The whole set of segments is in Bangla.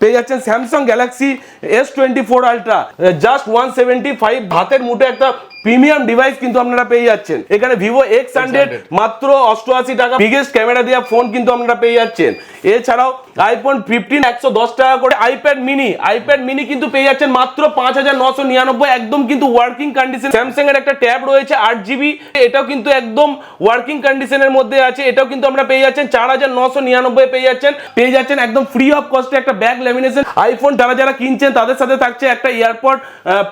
পেয়ে যাচ্ছেন Samsung Galaxy S twenty four ultra just one seventy five ভাতের মুঠে একটা প্রিমিয়াম ডিভাইস কিন্তু আপনারা পেয়ে যাচ্ছেন। এখানে ভিভো এক্স হান্ড্রেড মাত্র অষ্টআশি টাকা। বিগেস্ট ক্যামেরা দেওয়া ফোন কিন্তু আপনারা পেয়ে যাচ্ছেন। এছাড়াও আইফোন ফিফটিন একশো দশ টাকা করে আইপ্যাড মিনি আইপ্যাড মিনি কিন্তু পেয়ে যাচ্ছেন মাত্র পাঁচ হাজার নশো নিরানব্বই। একদম কিন্তু ওয়ার্কিং কন্ডিশন স্যামসাং এর একটা ট্যাব রয়েছে আট জিবি এটাও কিন্তু একদম ওয়ার্কিং কন্ডিশনের মধ্যে আছে। এটাও কিন্তু আমরা পেয়ে যাচ্ছেন চার হাজার নশো নিরানব্বই পেয়ে যাচ্ছেন। পেয়ে যাচ্ছেন একদম ফ্রি অফ কস্টে একটা ব্যাগ ল্যামিনেশন আইফোন যারা যারা কিনছেন তাদের সাথে থাকছে একটা এয়ারপড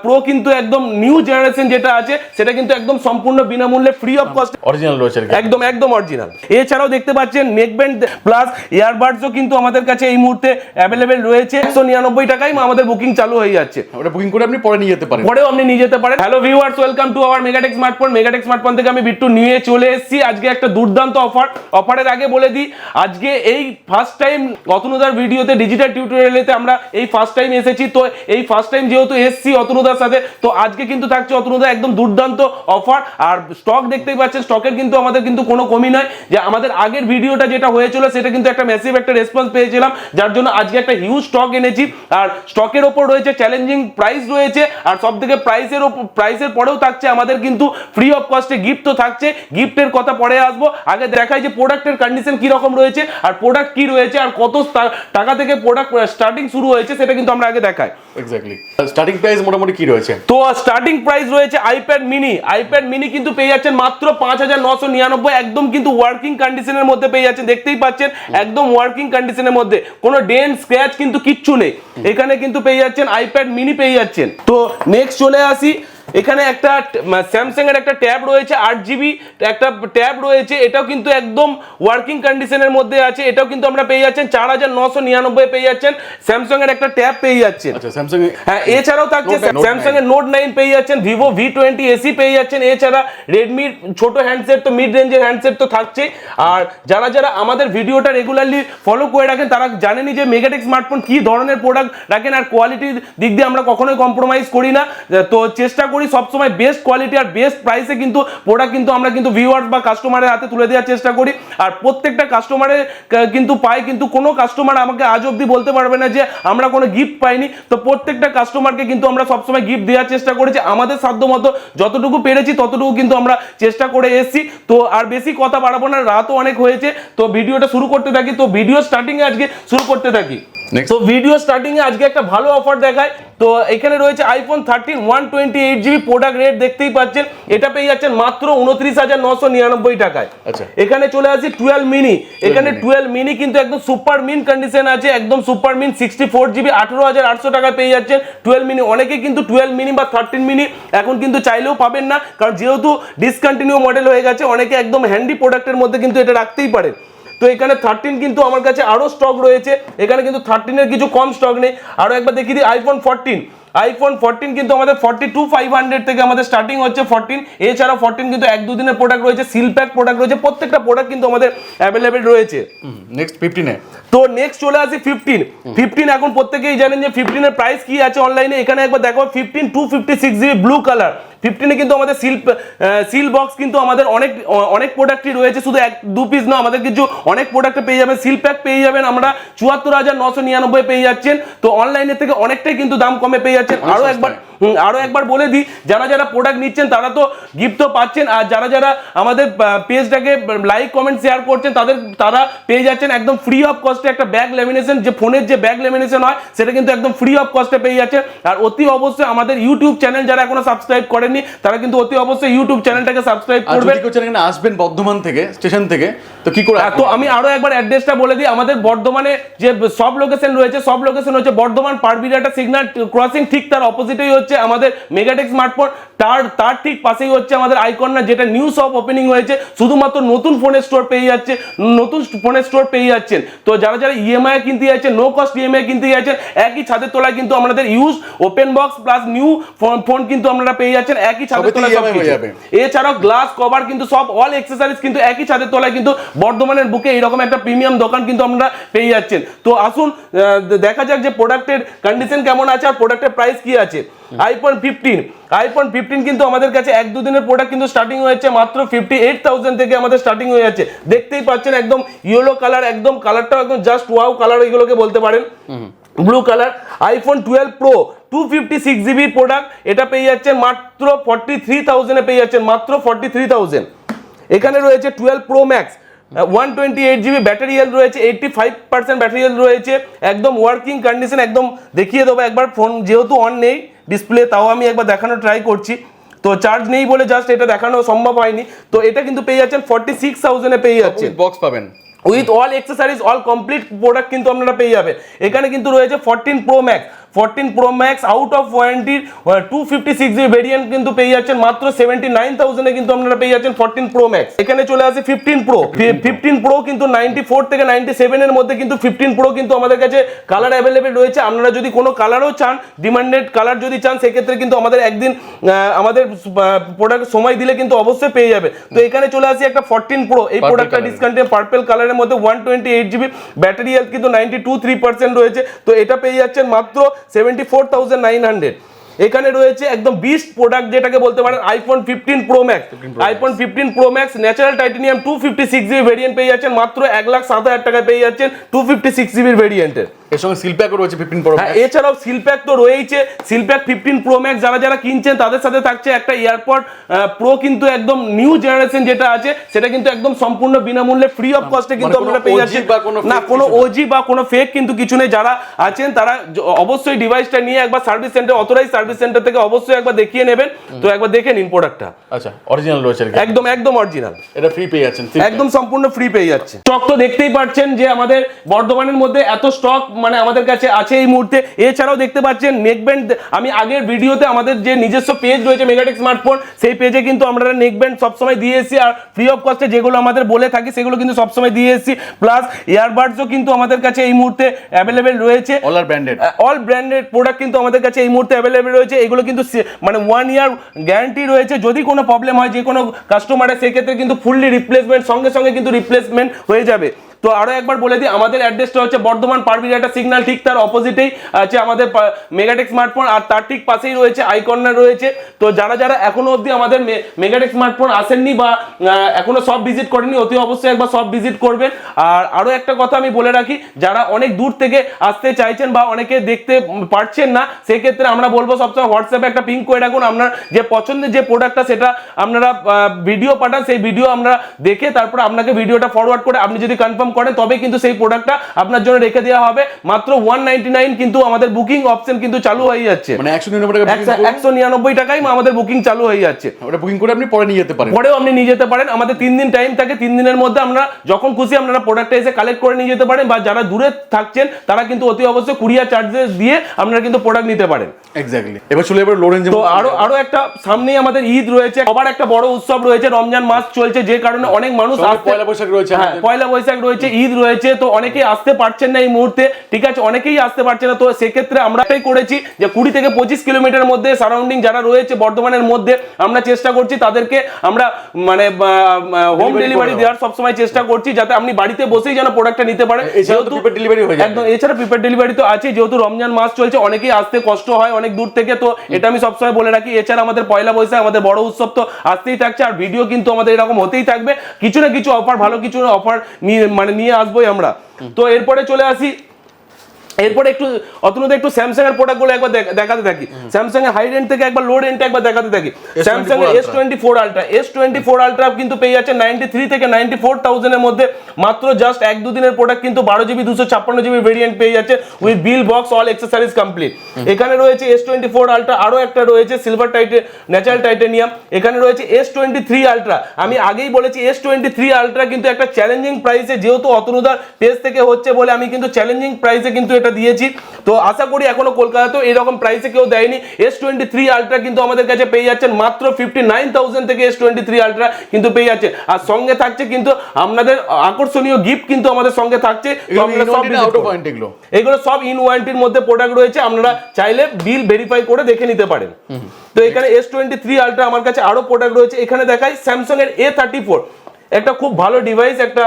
প্রো কিন্তু একদম নিউ জেনারেশন যেটা আছে। সেটা কিন্তু একদম সম্পূর্ণ বিনামূল্যে ফ্রি অফ কস্ট অরিজিনাল রয়েছে একদম একদম অরিজিনাল এছাড়াও দেখতে পাচ্ছেন নেকব্যান্ড প্লাস ইয়ারবাডসও কিন্তু আমাদের কাছে এই মুহূর্তে অ্যাভেলেবেল রয়েছে। একশো নিরানব্বই টাকায় আমাদের বুকিং চালু হয়ে যাচ্ছে। ওটা বুকিং করে আপনি পরে নিয়ে যেতে পারেন। পরেও আপনি নিয়ে যেতে পারেন। Hello viewers welcome to our Megatech smartphone Megatech smartphone থেকে আমি বিট্টু নিয়ে চলে এসেছি। আজকে একটা দুর্দান্ত অফার অফারের আগে বলে দিই আজকে এই ফার্স্ট টাইম অতনুদার ভিডিওতে ডিজিটাল টিউটোরিয়ালেতে আমরা এই ফার্স্ট টাইম এসেছি। তো এই ফার্স্ট টাইম যেহেতু এসেছি অতনুদার সাথে তো আজকে কিন্তু থাকছে অতনুদা একদম দুর্দান্ত অফার আর স্টক দেখতেই পাচ্ছেন স্টকের কিন্তু আমাদের কিন্তু কোনো কমি নয়। যে আমাদের আগের ভিডিওটা যেটা হয়েছিল সেটা কিন্তু একটা ম্যাসিভ একটা রেসপন্স পেয়েছিলাম যার জন্য আজকে একটা হিউজ স্টক এনেছি। আর স্টকের ওপর রয়েছে চ্যালেঞ্জিং প্রাইস রয়েছে আর সব থেকে প্রাইসের প্রাইসের পরেও থাকছে আমাদের কিন্তু ফ্রি অফ কস্টে গিফট তো থাকছে। গিফটের কথা পরে আসব। আগে দেখাই যে প্রোডাক্টের কন্ডিশন কি রকম রয়েছে আর প্রোডাক্ট কি রয়েছে আর কত টাকা থেকে প্রোডাক্ট স্টার্টিং শুরু হয়েছে সেটা কিন্তু আমরা আগে দেখাই। এক্স্যাক্টলি স্টার্টিং প্রাইস মোটামুটি কি রয়েছে? তো স্টার্টিং প্রাইস রয়েছে আইপ্যাড মিনি আইপ্যাড মিনি কিন্তু পেয়ে যাচ্ছেন মাত্র পাঁচ হাজার নশো নিরানব্বই, একদম কিন্তু ওয়ার্কিং কন্ডিশনের মধ্যে পেয়ে যাচ্ছেন, দেখতেই পাচ্ছেন, একদম ওয়ার্কিং কন্ডিশনের মধ্যে, কোনো ডেন স্ক্র্যাচ কিন্তু কিচ্ছু নেই। এখানে কিন্তু পেয়ে যাচ্ছেন আইপ্যাড মিনি পেয়ে যাচ্ছেন। তো নেক্সট চলে আসি এখানে একটা স্যামসাং এর একটা ট্যাব রয়েছে আট জিবি একটা ট্যাব রয়েছে এটাও কিন্তু একদম ওয়ার্কিং কন্ডিশনের মধ্যে আছে এটাও কিন্তু আমরা পেয়ে যাচ্ছেন চার হাজার নশো নিরানব্বই পেয়ে যাচ্ছেন স্যামসাং এর একটা ট্যাব পেয়ে যাচ্ছেন। আচ্ছা হ্যাঁ এছাড়াও থাকছে স্যামসাং এর নোট নাইন পেয়ে যাচ্ছেন ভিভো ভি টোয়েন্টি এসি পেয়ে যাচ্ছেন এছাড়া রেডমির ছোট হ্যান্ডসেট তো মিড রেঞ্জের হ্যান্ডসেট তো থাকছে আর যারা যারা আমাদের ভিডিওটা রেগুলারলি ফলো করে রাখেন তারা জানেনই যে মেগাটেক স্মার্টফোন কি ধরনের প্রোডাক্ট রাখেন আর কোয়ালিটির দিক দিয়ে আমরা কখনোই কম্প্রোমাইজ করি না। তো চেষ্টা করি সবসময় বেস্ট কোয়ালিটি আর বেস্ট প্রাইসে কিন্তু প্রোডাক্ট কিন্তু আমরা কিন্তু ভিউয়ার্স বা কাস্টমারের হাতে তুলে দেওয়ার চেষ্টা করি। আর প্রত্যেকটা কাস্টমারের কিন্তু পাই, কিন্তু কোনো কাস্টমার আমাকে আজ অবধি বলতে পারবে না যে আমরা কোনো গিফট পাইনি। তো প্রত্যেকটা কাস্টমারকে কিন্তু আমরা সবসময় গিফট দেওয়ার চেষ্টা করেছি আমাদের সাধ্য মতো যতটুকু পেরেছি ততটুকু কিন্তু আমরা চেষ্টা করে এসেছি। তো আর বেশি কথা বাড়াবো না, রাতও অনেক হয়েছে। তো ভিডিওটা শুরু করতে থাকি। তো ভিডিও স্টার্টিংয়ে আজকে শুরু করতে থাকি. তো ভিডিও স্টার্টিং এ আজকে একটা ভালো অফার দেখায়। তো এখানে রয়েছে iPhone thirteen one twenty eight GB product rate দেখতেই পাচ্ছেন। এটা পেয়ে যাচ্ছেন মাত্র উনত্রিশ হাজার নশো নিরানব্বই টাকায়। আচ্ছা। এখানে চলে আসি টুয়েলভ মিনি এখানে টুয়েলভ মিনি কিন্তু একদম সুপার মিন কন্ডিশন আছে। একদম super mint sixty four GB আঠেরো হাজার আটশো টাকায় পেয়ে যাচ্ছেন। টুয়েলভ মিনি অনেকে কিন্তু টুয়েলভ মিনি বা থার্টিন মিনি এখন কিন্তু চাইলেও পাবেন না। কারণ যেহেতু ডিসকন্টিনিউ মডেল হয়ে গেছে অনেকে একদম হ্যান্ডি প্রোডাক্টের মধ্যে কিন্তু এটা রাখতেই পারেন। তো এখানে থার্টিন কিন্তু আমার কাছে আরও স্টক রয়েছে। এখানে কিন্তু থার্টিনের কিছু কম স্টক নেই। আরও একবার দেখিয়ে দিই আইফোন ফোরটিন আইফোন ফোরটিন কিন্তু আমাদের ফর্টি টু ফাইভ হান্ড্রেড থেকে আমাদের স্টার্টিং হচ্ছে ফোরটিন এছাড়া ফোরটিন কিন্তু এক দুদিনের প্রোডাক্ট রয়েছে সিল প্যাক প্রোডাক্ট রয়েছে প্রত্যেকটা প্রোডাক্ট কিন্তু আমাদের অ্যাভেলেবেল রয়েছে। নেক্সট ফিফটিনে তো নেক্সট চলে আসি ফিফটিন ফিফটিন এখন প্রত্যেকেই জানেন যে ফিফটিনের প্রাইস কি আছে অনলাইনে এখানে একবার দেখো fifteen two fifty six GB blue colour ফিফটিনে কিন্তু আমাদের সিল সিল বক্স কিন্তু আমাদের অনেক অনেক প্রোডাক্টই রয়েছে। শুধু এক দু পিস না আমাদের কিছু অনেক প্রোডাক্ট পেয়ে যাবেন। সিল প্যাক পেয়ে যাবেন আমরা চুয়াত্তর হাজার নশো নিরানব্বই পেয়ে যাচ্ছেন। তো অনলাইনের থেকে অনেকটাই কিন্তু দাম কমে পেয়ে যাচ্ছেন। আরও একবার আরও একবার বলে দিই যারা যারা প্রোডাক্ট নিচ্ছেন তারা তো গিফট তো পাচ্ছেন। আর যারা যারা আমাদের পেজটাকে লাইক কমেন্ট শেয়ার করছেন তাদের তারা পেয়ে যাচ্ছেন একদম ফ্রি অফ কস্টে একটা ব্যাগ ল্যামিনেশন যে ফোনের যে ব্যাগ ল্যামিনেশন হয় সেটা কিন্তু একদম ফ্রি অফ কস্টে পেয়ে যাচ্ছেন। আর অতি অবশ্যই আমাদের ইউটিউব চ্যানেল যারা এখনও সাবস্ক্রাইব করেননি তারা কিন্তু অতি অবশ্যই ইউটিউব চ্যানেলটাকে সাবস্ক্রাইব করবেন চ্যানেলে আসবেন বর্ধমান থেকে স্টেশন থেকে তো কি করে হ্যাঁ, তো আমি আরও একবার অ্যাড্রেসটা বলে দিই আমাদের বর্ধমানে যে সব লোকেশন রয়েছে সব লোকেশন হচ্ছে বর্ধমান পারবিরাটা সিগন্যাল ক্রসিং ঠিক তার অপোজিটেই হচ্ছে আমাদের মেগাটেক স্মার্টফোন তার তার ঠিক পাশেই হচ্ছে আমাদের আইকন্না যেটা নিউ শপ ওপেনিং হয়েছে শুধুমাত্র নতুন ফোনের স্টোর পেয়ে যাচ্ছে নতুন ফোনের স্টোর পেয়ে যাচ্ছেন। তো যারা যারা ইএমআই কিনতে যাচ্ছেন নো কস্ট ইএমআই কিনতে যাচ্ছেন একই ছাদের তলায় কিন্তু আমাদের use open box plus new phone কিন্তু আপনারা পেয়ে যাচ্ছেন। একই ছাদের তলায়। যাবে। এছাড়াও গ্লাস কভার কিন্তু সব অল এক্সেসরিজ কিন্তু একই ছাদের তলায় কিন্তু বর্ধমানের বুকে এইরকম একটা প্রিমিয়াম দোকান কিন্তু আমরা পেয়ে যাচ্ছেন। তো আসুন দেখা যাক যে প্রোডাক্টের কন্ডিশন কেমন আছে আর প্রোডাক্টের প্রাইস কি আছে। আইফোন ফিফটিন আইফোন ফিফটিন কিন্তু আমাদের কাছে এক দুদিনের প্রোডাক্ট কিন্তু স্টার্টিং হয়েছে মাত্র ফিফটি এইট থাউজেন্ড থেকে আমাদের স্টার্টিং হয়ে যাচ্ছে। দেখতেই পাচ্ছেন একদম ইয়েলো কালার একদম কালারটাও একদম জাস্ট ওয়াও কালার এগুলোকে বলতে পারেন। Blue colour iPhone twelve pro two fifty six GB product এটা পেয়ে যাচ্ছেন মাত্র ফর্টি থ্রি থাউজেন্ডে পেয়ে যাচ্ছেন, মাত্র ফর্টি থ্রি থাউজেন্ড এখানে রয়েছে twelve pro max one twenty eight GB battery health রয়েছে eighty five percent battery health রয়েছে, একদম ওয়ার্কিং কন্ডিশন একদম দেখিয়ে দেবো, একবার ফোন যেহেতু অন নেই ডিসপ্লে তাও আমি একবার দেখানো ট্রাই করছি। তো চার্জ নেই বলে জাস্ট এটা দেখানো সম্ভব হয়নি, তো এটা কিন্তু পেয়ে যাচ্ছেন ফর্টি সিক্স থাউজেন্ডে পেয়ে যাচ্ছেন। বক্স পাবেন। With all accessories all complete product কিন্তু আপনারা পেয়ে যাবেন। এখানে কিন্তু রয়েছে fourteen pro max fourteen pro max out of ওয়ারেন্টির two fifty six GB variant কিন্তু পেয়ে যাচ্ছেন মাত্র সেভেন্টি নাইন থাউজেন্ডে কিন্তু আপনারা পেয়ে যাচ্ছেন ফোরটিন প্রো ম্যাক্স এখানে চলে আসে ফিফটিন প্রো ফিফটিন প্রো কিন্তু নাইনটি ফোর থেকে নাইনটি সেভেনের মধ্যে কিন্তু ফিফটিন প্রো কিন্তু আমাদের কাছে কালার অ্যাভেলেবেল রয়েছে। আপনারা যদি কোনো কালারও চান ডিমান্ডেড কালার যদি চান সেক্ষেত্রে কিন্তু আমাদের একদিন আমাদের প্রোডাক্ট সময় দিলে কিন্তু অবশ্যই পেয়ে যাবে। তো এখানে চলে আসি একটা ফোরটিন প্রো এই প্রোডাক্টটা। ডিসকাউন্টে পার্পল কালারের মধ্যে one twenty eight GB battery health কিন্তু নাইনটি টু থ্রি পার্সেন্ট রয়েছে। তো এটা পেয়ে যাচ্ছেন মাত্র seventy four thousand nine hundred এখানে রয়েছে একদম বিস্ট প্রোডাক্ট যেটাকে বলতে পারেন iPhone fifteen pro max iPhone fifteen pro max natural titanium two fifty six GB variant পেয়ে যাচ্ছেন মাত্র এক লাখ সাত হাজার টাকায় পেয়ে যাচ্ছেন টু ফিফটি সিক্স জিবির ভেরিয়েন্টের এর সঙ্গে সিল প্যাকও রয়েছে ফিফটিন প্রো হ্যাঁ এছাড়াও সিলপ্যাক তো রয়েইছে। Seal pack fifteen pro max যারা যারা কিনছেন তাদের সাথে থাকছে একটা এয়ারপড প্রো কিন্তু একদম নিউ জেনারেশন যেটা আছে সেটা কিন্তু একদম সম্পূর্ণ বিনামূল্যে ফ্রি অফ কস্টে কিন্তু আপনারা পেয়ে যাচ্ছেন। না কোনো ওজি বা কোনো ফেক কিন্তু কিছু নেই। যারা আছেন তারা অবশ্যই ডিভাইসটা নিয়ে একবার service centre authorise service centre থেকে অবশ্যই একবার দেখিয়ে নেবেন। তো একবার দেখে নিন প্রোডাক্টটা আচ্ছা অরিজিনাল রয়েছে একদম একদম অরিজিনাল এটা ফ্রি পেয়ে যাচ্ছেন একদম সম্পূর্ণ ফ্রি পেয়ে যাচ্ছে। স্টক তো দেখতেই পাচ্ছেন যে আমাদের বর্ধমানের মধ্যে এত স্টক মানে আমাদের কাছে আছে এই মুহূর্তে। এছাড়াও দেখতে পাচ্ছেন নেকব্যান্ড আমি আগের ভিডিওতে আমাদের যে নিজস্ব পেজ রয়েছে মেগাটেক স্মার্টফোন সেই পেজে কিন্তু আমরা নেকব্যান্ড সবসময় দিয়ে এসেছি। আর ফ্রি অফ কস্টে যেগুলো আমাদের বলে থাকি সেগুলো কিন্তু সবসময় দিয়ে এসেছি। প্লাস ইয়ারবাডসও কিন্তু আমাদের কাছে এই মুহূর্তে অ্যাভেলেবেল রয়েছে। All are branded all branded product কিন্তু আমাদের কাছে এই মুহূর্তে অ্যাভেলেবেল রয়েছে। এগুলো কিন্তু সে- মানে ওয়ান ইয়ার গ্যারান্টি রয়েছে। যদি কোনো প্রবলেম হয় যে কোনো কাস্টমারের সেক্ষেত্রে কিন্তু ফুললি রিপ্লেসমেন্ট সঙ্গে সঙ্গে কিন্তু রিপ্লেসমেন্ট হয়ে যাবে। তো আরও একবার বলে দিই, আমাদের অ্যাড্রেসটা হচ্ছে বর্ধমান পারবিরাটা সিগন্যাল ঠিক তার অপোজিটেই আছে আমাদের মেগাটেক স্মার্টফোন আর তার ঠিক পাশেই রয়েছে আইকর্নার রয়েছে। তো যারা যারা এখনও অবধি আমাদের মেগাটেক স্মার্টফোন আসেননি বা এখনও সব ভিজিট করেনি অতি অবশ্যই একবার সব ভিজিট করবেন। আর আরও একটা কথা আমি বলে রাখি, যারা অনেক দূর থেকে আসতে চাইছেন বা অনেকে দেখতে পারছেন না, সেক্ষেত্রে আমরা বলব সবসময় হোয়াটসঅ্যাপে একটা পিং করে রাখুন। আপনার যে পছন্দের যে প্রোডাক্টটা সেটা আপনারা ভিডিও পাঠান, সেই ভিডিও আমরা দেখে তারপর আপনাকে ভিডিওটা ফরওয়ার্ড করে আপনি যদি কনফার্ম করেন তবে কিন্তু সেই প্রোডাক্টটা আপনার জন্য রেখে দেওয়া হবে। মাত্র ওয়ান কিন্তু আমাদের বুকিং অপশন কিন্তু চালু হয়ে যাচ্ছে। মানে একশো নিরানব্বই টাকাই আমাদের বুকিং চালু হয়ে যাচ্ছে। ওটা বুকিং করে আপনি পরে নিয়ে যেতে পারেন। পরেও আপনি নিয়ে যেতে পারেন। আমাদের তিন দিন টাইম থাকে তিন দিনের মধ্যে আমরা যখন খুশি আপনারা প্রোডাক্টটা এসে কালেক্ট করে নিয়ে যেতে পারেন বা যারা দূরে থাকছেন তারা কিন্তু অতি অবশ্যই কুরিয়ার চার্জেস দিয়ে আপনারা কিন্তু প্রোডাক্ট নিতে পারেন। এক্স্যাক্টলি এবার চলে এবার লো রেঞ্জে তো আরও আরও একটা সামনেই আমাদের ঈদ রয়েছে। আবার একটা বড় উৎসব রয়েছে রমজান মাস চলছে যে কারণে অনেক মানুষ পয়লা বৈশাখ রয়েছে হ্যাঁ পয়লা বৈশাখ রয়েছে। ঈদ রয়েছে তো অনেকেই আসতে পারছেন না এই মুহূর্তে। ঠিক আছে অনেকেই আসতে পারছে না তো সেক্ষেত্রে আমরা এটাই করেছি যে কুড়ি থেকে পঁচিশ কিলোমিটার মধ্যে সারাউন্ডিং যারা রয়েছে বর্ধমানের মধ্যে আমরা চেষ্টা করছি তাদেরকে আমরা মানে হোম ডেলিভারি দেওয়ার সবসময় চেষ্টা করছি যাতে আপনি বাড়িতে বসেই যেন প্রোডাক্টটা নিতে পারেন। এছাড়াও তো prepaid delivery হয়ে যাবে। একদম এছাড়া প্রিপেড ডেলিভারি তো আছে যেহেতু রমজান মাস চলছে অনেকেই আসতে কষ্ট হয় অনেক দূর থেকে তো এটা আমি সবসময় বলে রাখি। এছাড়া আমাদের পয়লা বৈশাখ আমাদের বড় উৎসব তো আসতেই থাকছে আর ভিডিও কিন্তু আমাদের এরকম হতেই থাকবে। কিছু না কিছু অফার ভালো কিছু অফার নিয়ে মানে নিয়ে আসবোই আমরা। তো এরপরে চলে আসি এরপরে একটু অতনুদা একটু স্যামসাং এর প্রোডাক্টগুলো একবার দেখাতে থাকি। স্যামসাং এর হাই রেঞ্জ থেকে একবার লো রেঞ্জটা একবার দেখাতে থাকি। স্যামসাং এর S twenty four ultra S twenty four ultra কিন্তু পেয়ে যাচ্ছে নাইনটি থ্রি থেকে নাইনটি ফোর থাউজেন্ডের মধ্যে। মাত্র জাস্ট এক দুদিনের প্রোডাক্ট কিন্তু বারো জিবি দুশো ছাপ্পান্ন জিবি ভেরিয়েন্ট পেয়ে যাচ্ছে with bill box all accessories complete এখানে রয়েছে এস টোয়েন্টি ফোর আলট্রা আরও একটা রয়েছে সিলভার টাইটে ন্যাচারাল টাইটেনিয়াম এখানে রয়েছে এস টোয়েন্টি থ্রি আলট্রা আমি আগেই বলেছি এস টোয়েন্টি থ্রি আলট্রা কিন্তু একটা চ্যালেঞ্জিং প্রাইসে যেহেতু অতনুদার পেজ থেকে হচ্ছে বলে আমি কিন্তু চ্যালেঞ্জিং প্রাইসে কিন্তু এটা দিয়েছি। তো আশা করি এখনও কলকাতাতেও এরকম প্রাইসে কেউ দেয়নি। এস টোয়েন্টি থ্রি আলট্রা কিন্তু আমাদের কাছে পেয়ে যাচ্ছেন মাত্র ফিফটি নাইন থাউজেন্ড থেকে এস টোয়েন্টি থ্রি আলট্রা কিন্তু পেয়ে যাচ্ছে। আর সঙ্গে থাকছে কিন্তু আপনাদের আকর্ষণীয় গিফট কিন্তু আমাদের সঙ্গে থাকছে। এগুলো সব ইন ওয়ারেন্টির মধ্যে প্রোডাক্ট রয়েছে। আপনারা চাইলে বিল ভেরিফাই করে দেখে নিতে পারেন। তো এখানে এস টোয়েন্টি থ্রি আলট্রা আমার কাছে আরও প্রোডাক্ট রয়েছে। এখানে দেখাই স্যামসাং এর এ থার্টি ফোর একটা খুব ভালো ডিভাইস একটা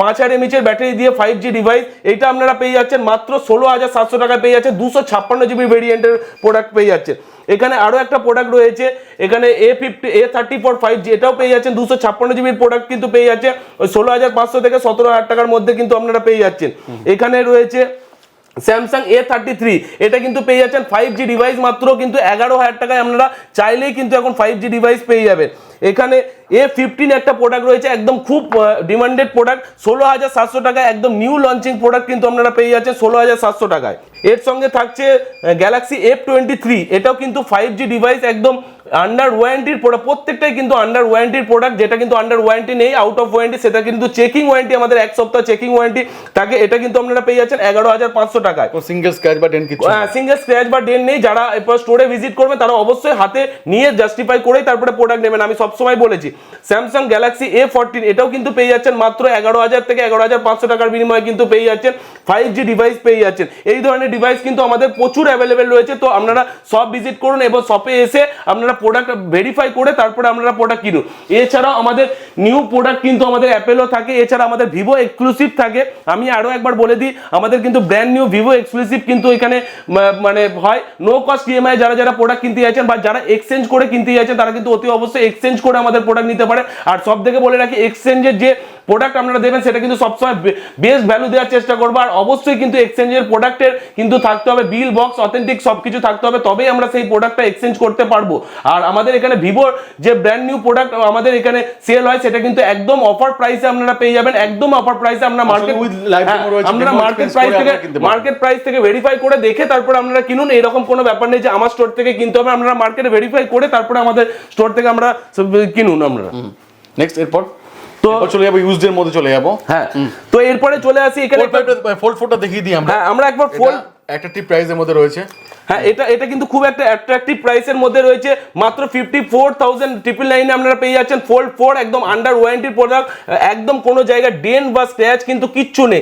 পাঁচ হাজার এমএচ এর ব্যাটারি দিয়ে ফাইভ জি ডিভাইস এটা আপনারা পেয়ে যাচ্ছেন মাত্র ষোলো হাজার সাতশো টাকায় পেয়ে যাচ্ছেন দুশো ছাপ্পান্ন জিবি ভেরিয়েন্টের প্রোডাক্ট পেয়ে যাচ্ছেন। এখানে আরও একটা প্রোডাক্ট রয়েছে এখানে A fifty A thirty four five G এটাও পেয়ে যাচ্ছেন দুশো ছাপ্পান্ন জিবির প্রোডাক্ট কিন্তু পেয়ে যাচ্ছে ওই ষোলো হাজার পাঁচশো থেকে সতেরো হাজার টাকার মধ্যে কিন্তু আপনারা পেয়ে যাচ্ছেন। এখানে রয়েছে স্যামসাং এ থার্টি থ্রি এটা কিন্তু পেয়ে যাচ্ছেন ফাইভ জি ডিভাইস মাত্র কিন্তু এগারো হাজার টাকায় আপনারা চাইলেই কিন্তু এখন ফাইভ জি ডিভাইস পেয়ে যাবেন। এখানে এ ফিফটিন একটা প্রোডাক্ট রয়েছে, একদম খুব ডিমান্ডেড প্রোডাক্ট ষোলো হাজার সাতশো টাকায় একদম নিউ লঞ্চিং প্রোডাক্ট কিন্তু আপনারা পেয়ে যাচ্ছেন ষোলো হাজার সাতশো টাকায়। এর সঙ্গে থাকছে গ্যালাক্সি এফ টোয়েন্টি থ্রি এটাও কিন্তু ফাইভ জি ডিভাইস একদম আন্ডার ওয়ারেন্টির প্রোডাক্ট প্রত্যেকটাই কিন্তু আন্ডার ওয়ারেন্টির প্রোডাক্ট যেটা কিন্তু আন্ডার ওয়ারেন্টি নেই আউট অফ ওয়ারেন্টি সেটা কিন্তু চেকিং ওয়ারেন্টি আমাদের এক সপ্তাহ চেকিং ওয়ারেন্টি তাকে এটা কিন্তু আপনারা পেয়ে যাচ্ছেন এগারো হাজার পাঁচশো টাকায়। সিঙ্গেল স্ক্র্যাচ বা ডেন কিছু হ্যাঁ সিঙ্গেল স্ক্র্যাচ বা ডেন নেই যারা এরপর স্টোরে ভিজিট করবে তারা অবশ্যই হাতে নিয়ে জাস্টিফাই করেই তারপরে প্রোডাক্ট নেবেন। আমি সবসময় বলেছি স্যামসাং গ্যালাক্সি এ ফোরটিন এটাও কিন্তু পেয়ে যাচ্ছেন মাত্র এগারো হাজার থেকে এগারো হাজার পাঁচশো টাকার বিনিময়ে কিন্তু পেয়ে যাচ্ছেন ফাইভ জি ডিভাইস পেয়ে যাচ্ছেন। এই ধরনের ডিভাইস কিন্তু আমাদের প্রচুর অ্যাভেলেবেল রয়েছে তো আপনারা সব ভিজিট করুন এবং শপে এসে আপনারা প্রোডাক্ট ভেরিফাই করে তারপরে আপনারা প্রোডাক্ট কিনুন এছাড়াও আমাদের নিউ প্রোডাক্ট কিন্তু আমাদের অ্যাপেলও থাকে, এছাড়া আমাদের ভিভো এক্সক্লুসিভ থাকে। আমি আরও একবার বলে দিই, আমাদের কিন্তু ব্র্যান্ড নিউ ভিভো এক্সক্লুসিভ কিন্তু এখানে মানে হয়। নো কস্ট ইএমআই যারা যারা প্রোডাক্ট কিনতে যাচ্ছেন বা যারা এক্সচেঞ্জ করে কিনতে যাচ্ছেন, তারা কিন্তু অতি অবশ্যই এক্সচেঞ্জ করে আমাদের প্রোডাক্ট নিতে পারে। আর সব থেকে বলে রাখি এক্সচেঞ্জের যে প্রোডাক্ট আপনারা দেবেন সেটা কিন্তু সবসময় বেস্ট ভ্যালু দেওয়ার চেষ্টা করব। আর অবশ্যই কিন্তু এক্সচেঞ্জের প্রোডাক্টের কিন্তু থাকতে হবে বিল বক্স অথেন্টিক সব কিছু থাকতে হবে তবেই আমরা সেই প্রোডাক্টটা এক্সচেঞ্জ করতে পারব। আর আমাদের এখানে ভিভোর যে ব্র্যান্ড নিউ প্রোডাক্ট আমাদের এখানে সেল হয় সেটা কিন্তু একদম অফার প্রাইসে আপনারা পেয়ে যাবেন। একদম অফার প্রাইসে আমরা মার্কেট রয়েছে, আমরা মার্কেট প্রাইস থেকে আপনারা। মার্কেট প্রাইস থেকে ভেরিফাই করে দেখে তারপরে আপনারা কিনুন। এরকম কোনো ব্যাপার নেই যে আমার স্টোর থেকে কিনতে হবে আপনারা মার্কেটে ভেরিফাই করে তারপরে আমাদের স্টোর থেকে আমরা কিনুন আমরা। নেক্সট এরপর? তো চলে যাব ইউজদের মধ্যে চলে যাব। হ্যাঁ তো এরপরে চলে আসি এখানে ফোল্ড ফোরটা দেখিয়ে দিই আমরা। হ্যাঁ আমরা একবার ফোল্ড একটা টি প্রাইজের মধ্যে রয়েছে। হ্যাঁ এটা এটা কিন্তু খুব একটা অ্যাট্রাকটিভ প্রাইসের মধ্যে রয়েছে। মাত্র ফিফটি ফোর থাউজেন্ড ট্রিপল নাইনে আপনারা পেয়ে যাচ্ছেন। ফোল্ড ফোর একদম আন্ডার ওয়ারেন্টির প্রোডাক্ট একদম কোনো জায়গায় ডেন বা স্ক্র্যাচ কিন্তু কিচ্ছু নেই।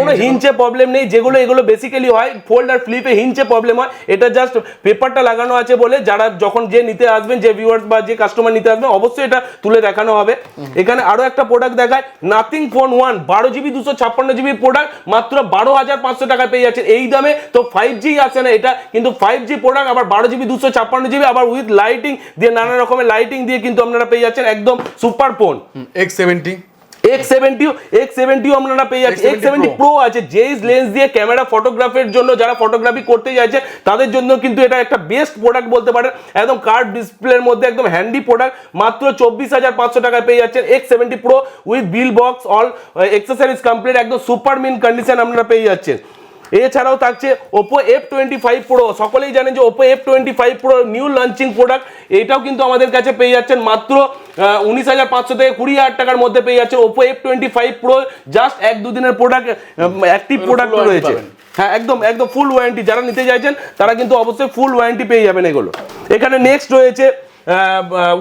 কোনো হিঞ্চে প্রবলেম নেই। যেগুলো এগুলো বেসিক্যালি হয় ফোল্ড আর ফ্লিপে হিঞ্চে প্রবলেম হয়। এটা জাস্ট পেপারটা লাগানো আছে বলে যারা যখন যে নিতে আসবেন যে ভিউয়ার্স বা যে কাস্টমার নিতে আসবেন অবশ্যই এটা তুলে দেখানো হবে। এখানে আরও একটা প্রোডাক্ট দেখায়। নাথিং ফোন ওয়ান বারো জিবি দুশো ছাপ্পান্ন জিবি প্রোডাক্ট মাত্র বারো হাজার পাঁচশো টাকা পেয়ে যাচ্ছেন। এই দামে তো ফাইভ জি আছে না এটা কিন্তু ফাইভ জি প্রোডাক্ট আবার বারো জিবি দুশো ছাপ্পান্ন জিবি আবার উইথ লাইটিং দিয়ে নানা রকমের লাইটিং দিয়ে কিন্তু আপনারা পেয়ে যাচ্ছেন একদম super phone X seventy X সেভেন্টিও X সেভেন্টিও আপনারা পেয়ে যাচ্ছেন। এক্স সেভেন্টি প্রো আছে জেইস লেন্স দিয়ে ক্যামেরা ফটোগ্রাফের জন্য যারা ফটোগ্রাফি করতে তাদের জন্য কিন্তু এটা একটা বেস্ট প্রোডাক্ট বলতে পারেন। একদম কার্ড ডিসপ্লের মধ্যে একদম হ্যান্ডি প্রোডাক্ট মাত্র চব্বিশ হাজার পাঁচশো টাকায় পেয়ে যাচ্ছেন X seventy pro with bill box all accessories complete একদম সুপার মিন কন্ডিশন আপনারা পেয়ে যাচ্ছেন। এছাড়াও থাকছে Oppo F twenty five pro সকলেই জানেন যে Oppo F twenty five pro new launching product এটাও কিন্তু আমাদের কাছে পেয়ে যাচ্ছেন মাত্র উনিশ হাজার পাঁচশো থেকে কুড়ি হাজার টাকার মধ্যে পেয়ে যাচ্ছেন Oppo F twenty five pro just এক দুদিনের প্রোডাক্ট অ্যাক্টিভ প্রোডাক্ট রয়েছে। হ্যাঁ একদম একদম ফুল ওয়ারেন্টি যারা নিতে চাইছেন তারা কিন্তু অবশ্যই ফুল ওয়ারেন্টি পেয়ে যাবেন এগুলো। এখানে নেক্সট রয়েছে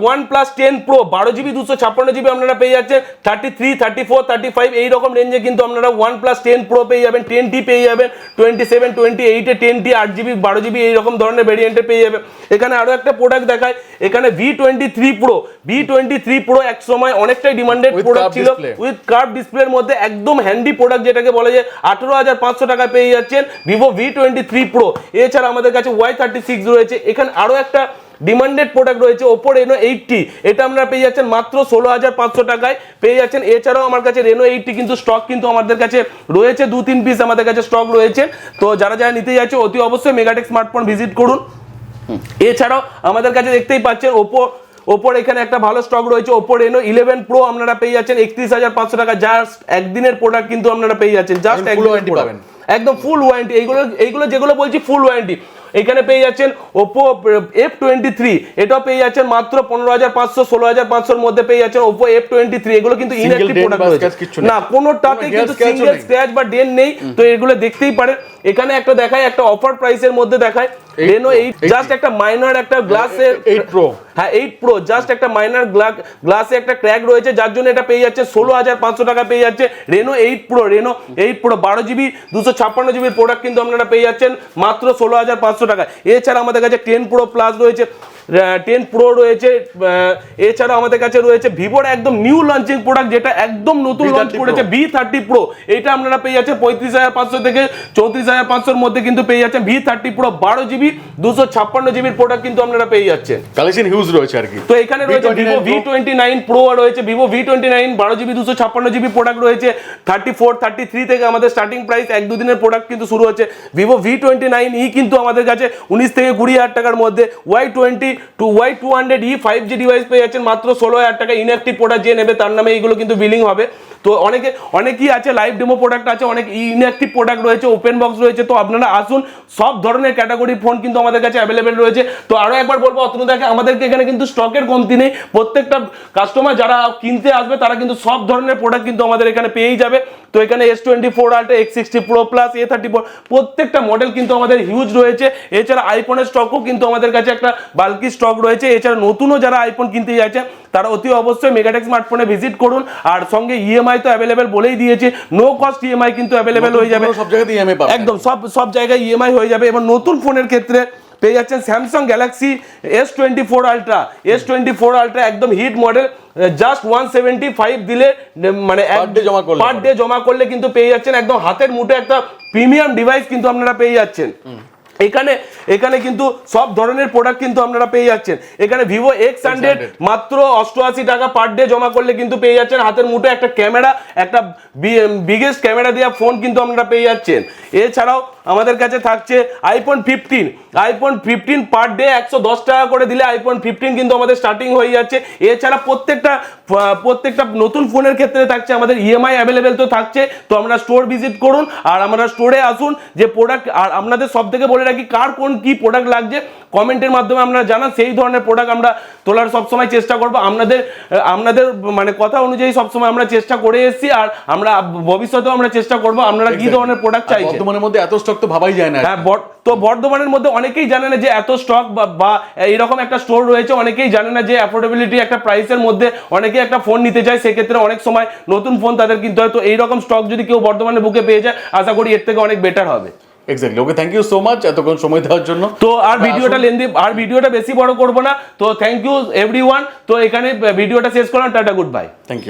ওয়ান প্লাস টেন প্রো বারো জিবি দুশো ছাপ্পান্ন জিবি আপনারা পেয়ে যাচ্ছেন। Thirty three thirty four thirty five এইরকম রেঞ্জে কিন্তু আপনারা ওয়ান প্লাস টেন প্রো পেয়ে যাবেন টেন টি পেয়ে যাবেন টোয়েন্টি সেভেন টোয়েন্টি এইটে টেন টি আট জিবি বারো জিবি এইরকম ধরনের ভেরিয়েন্টে পেয়ে যাবেন। এখানে আরও একটা প্রোডাক্ট দেখায় এখানে V twenty three pro V twenty three pro এক সময় অনেকটাই ডিমান্ডেড প্রোডাক্ট ছিল। উইথ কার্ভ ডিসপ্লের মধ্যে একদম হ্যান্ডি প্রোডাক্ট যেটাকে বলা যায় আঠেরো হাজার পাঁচশো টাকা পেয়ে যাচ্ছেন Vivo V twenty three pro এছাড়া আমাদের কাছে ওয়াই থার্টি সিক্স রয়েছে। এখানে আরও একটা ডিমান্ডেড প্রোডাক্ট রয়েছে ওপো রেনো এইটটি এটা আপনারা পেয়ে যাচ্ছেন মাত্র ষোলো হাজার পাঁচশো টাকায়। পেয়ে যাচ্ছেন এছাড়াও আমার কাছে রেনো এইটটি কিন্তু স্টক কিন্তু আমাদের কাছে রয়েছে দু তিন পিস আমাদের কাছে স্টক রয়েছে। তো যারা যারা নিতে যাচ্ছে অতি অবশ্যই মেগাটেক স্মার্টফোন ভিজিট করুন। এছাড়াও আমাদের কাছে দেখতেই পাচ্ছেন ওপো ওপোর এখানে একটা ভালো স্টক রয়েছে ওপো রেনো ইলেভেন প্রো আপনারা পেয়ে যাচ্ছেন একত্রিশ হাজার পাঁচশো টাকা। জাস্ট একদিনের প্রোডাক্ট কিন্তু আপনারা পেয়ে যাচ্ছেন জাস্ট warranty একদম ফুল ওয়ারেন্টি এইগুলো এইগুলো যেগুলো বলছি ফুল ওয়ারেন্টি এখানে পেয়ে যাচ্ছেন ওপো এফ টোয়েন্টি থ্রি এটাও পেয়ে যাচ্ছেন মাত্র পনেরো হাজার পাঁচশো ষোলো হাজার পাঁচশোর মধ্যে পেয়ে যাচ্ছেন ওপো এফ টোয়েন্টি থ্রি এগুলো কিন্তু ইনঅ্যাক্টিভ প্রোডাক্ট রয়েছে। scratch কিচ্ছু নেই। না কোনোটাতে কোনো কিন্তু সিঙ্গেল স্ক্র্যাচ বা ডেন নেই। তো এগুলো দেখতেই পারেন। এখানে একটা দেখায় একটা অফার প্রাইসের মধ্যে দেখায়। রেনো এইট জাস্ট একটা মাইনর একটা গ্লাসের এইট প্রো হ্যাঁ এইট প্রো জাস্ট একটা মাইনার গ্লাসে একটা ক্র্যাক রয়েছে যার জন্য এটা পেয়ে যাচ্ছে ষোলো হাজার পাঁচশো টাকা পেয়ে যাচ্ছে Reno eight pro Reno eight pro বারো জিবি দুশো ছাপ্পান্ন জিবির প্রোডাক্ট কিন্তু আপনারা পেয়ে যাচ্ছেন মাত্র ষোলো হাজার পাঁচশো টাকা এছাড়া আমাদের কাছে টেন প্রো প্লাস রয়েছে। টেন প্রো রয়েছে এছাড়া আমাদের কাছে রয়েছে ভিভোর একদম নিউ লঞ্চিং প্রোডাক্ট যেটা একদম নতুন লঞ্চ করেছে ভি থার্টি প্রো এটা আপনারা পেয়ে যাচ্ছেন পঁয়ত্রিশ হাজার পাঁচশো থেকে চৌত্রিশ হাজার পাঁচশোর মধ্যে কিন্তু পেয়ে যাচ্ছেন ভি থার্টি প্রো বারো জিবি দুশো ছাপ্পান্ন জিবির প্রোডাক্ট কিন্তু আপনারা পেয়ে যাচ্ছেন। কালেকশন হিউজ রয়েছে আর কি। তো এখানে রয়েছে Vivo V twenty nine pro রয়েছে ভিভো ভি টোয়েন্টি নাইন বারো জিবি দুশো ছাপ্পান্ন জিবি প্রোডাক্ট রয়েছে থার্টি ফোর থার্টি থ্রি থেকে আমাদের স্টার্টিং প্রাইস এক দুদিনের প্রোডাক্ট কিন্তু শুরু হচ্ছে। Vivo V twenty nine E কিন্তু আমাদের কাছে উনিশ থেকে কুড়ি হাজার টাকার মধ্যে Y twenty two Y two hundred E five G device পেয়ে যাচ্ছেন মাত্র ষোলো হাজার টাকা ইনঅ্যাক্টিভ প্রোডাক্ট যে নেবে তার নামে এইগুলো কিন্তু বিলিং হবে। তো অনেকে, অনেকেই আছে লাইভ ডেমো প্রোডাক্ট আছে, অনেক ইনঅ্যাক্টিভ প্রোডাক্ট রয়েছে ওপেন বক্স রয়েছে, তো আপনারা আসুন, সব ধরনের ক্যাটাগরি ফোন কিন্তু আমাদের কাছে অ্যাভেলেবেল রয়েছে। তো আরও একবার বলব অতনুদাকে আমাদেরকে এখানে কিন্তু স্টকের কমতি নেই। প্রত্যেকটা কাস্টমার যারা কিনতে আসবে, তারা কিন্তু সব ধরনের প্রোডাক্ট কিন্তু আমাদের এখানে পেয়েই যাবে। তো এখানে S twenty four ultra X sixty pro plus A thirty four প্রত্যেকটা মডেল কিন্তু আমাদের হিউজ রয়েছে। এছাড়া আইফোনের স্টকও কিন্তু আমাদের কাছে একটা বাল্কি স্টক রয়েছে। এছাড়া নতুনও যারা আইফোন কিনতে যাচ্ছে তারা অতি অবশ্যই মেগাটেক স্মার্টফোনে ভিজিট করুন। আর সঙ্গে ইএমআই তো অ্যাভেলেবেল বলেই দিয়েছে। নো কস্ট ইএমআই কিন্তু অ্যাভেলেবেল হয়ে যাবে। সব জায়গাতেই ইএমআই পাবেন। একদম সব সব জায়গায় ইএমআই হয়ে যাবে। এবং নতুন ফোনের ক্ষেত্রে পেয়ে যাচ্ছেন Samsung Galaxy S twenty four ultra S twenty four ultra একদম hit model just one seventy five দিলে মানে জমা করলে পার। ডে জমা করলে কিন্তু পেয়ে যাচ্ছেন একদম হাতের মুঠে একটা প্রিমিয়াম ডিভাইস কিন্তু আপনারা পেয়ে যাচ্ছেন। এখানে এখানে কিন্তু সব ধরনের প্রোডাক্ট কিন্তু আপনারা পেয়ে যাচ্ছেন। এখানে ভিভো এক্স হান্ড্রেড মাত্র অষ্টআশি টাকা পার ডে জমা করলে কিন্তু পেয়ে যাচ্ছেন। হাতের মুঠে একটা ক্যামেরা একটা বিগেস্ট ক্যামেরা দেওয়া ফোন কিন্তু আপনারা পেয়ে যাচ্ছেন। এছাড়াও আমাদের কাছে থাকছে iPhone fifteen iPhone fifteen per day একশো দশ টাকা করে দিলে আইফোন ফিফটিন কিন্তু আমাদের স্টার্টিং হয়ে যাচ্ছে। এছাড়া প্রত্যেকটা প্রত্যেকটা নতুন ফোনের ক্ষেত্রে থাকছে আমাদের ইএমআই অ্যাভেলেবেল তো থাকছে। তো আমরা স্টোর ভিজিট করুন আর আমরা স্টোরে আসুন যে প্রোডাক্ট আর আপনাদের সব থেকে বলে রাখি কার কোন কি প্রোডাক্ট লাগছে কমেন্টের মাধ্যমে আমরা জানান। সেই ধরনের প্রোডাক্ট আমরা তোলার সবসময় চেষ্টা করব। আপনাদের আপনাদের মানে কথা অনুযায়ী সবসময় আমরা চেষ্টা করে এসেছি আর আমরা ভবিষ্যতেও আমরা চেষ্টা করব আপনারা কি ধরনের প্রোডাক্ট চাইছেন। বর্তমানের মধ্যে এত স্টক তো ভাবাই যায় না হ্যাঁ তো বর্ধমানের মধ্যে অনেকেই জানে না যে এত স্টক বা এইরকম একটা স্টোর রয়েছে অনেকেই জানে না যে অ্যাফোর্ডেবিলিটি একটা প্রাইসের মধ্যে অনেকেই একটা ফোন নিতে চায় সেক্ষেত্রে অনেক সময় নতুন ফোন তাদের কিনতে হয়। তো এইরকম স্টক যদি কেউ বর্ধমানের বুকে পেয়ে যায় আশা করি এর থেকে অনেক বেটার হবে। Exactly okay thank you so much এতক্ষণ সময় দেওয়ার জন্য। তো আর ভিডিওটা লেন্দি আর ভিডিওটা বেশি বড় করব না। তো থ্যাংক ইউ এভরিওয়ান তো এখানে ভিডিওটা শেষ করলাম। টাটা গুড বাই থ্যাংক ইউ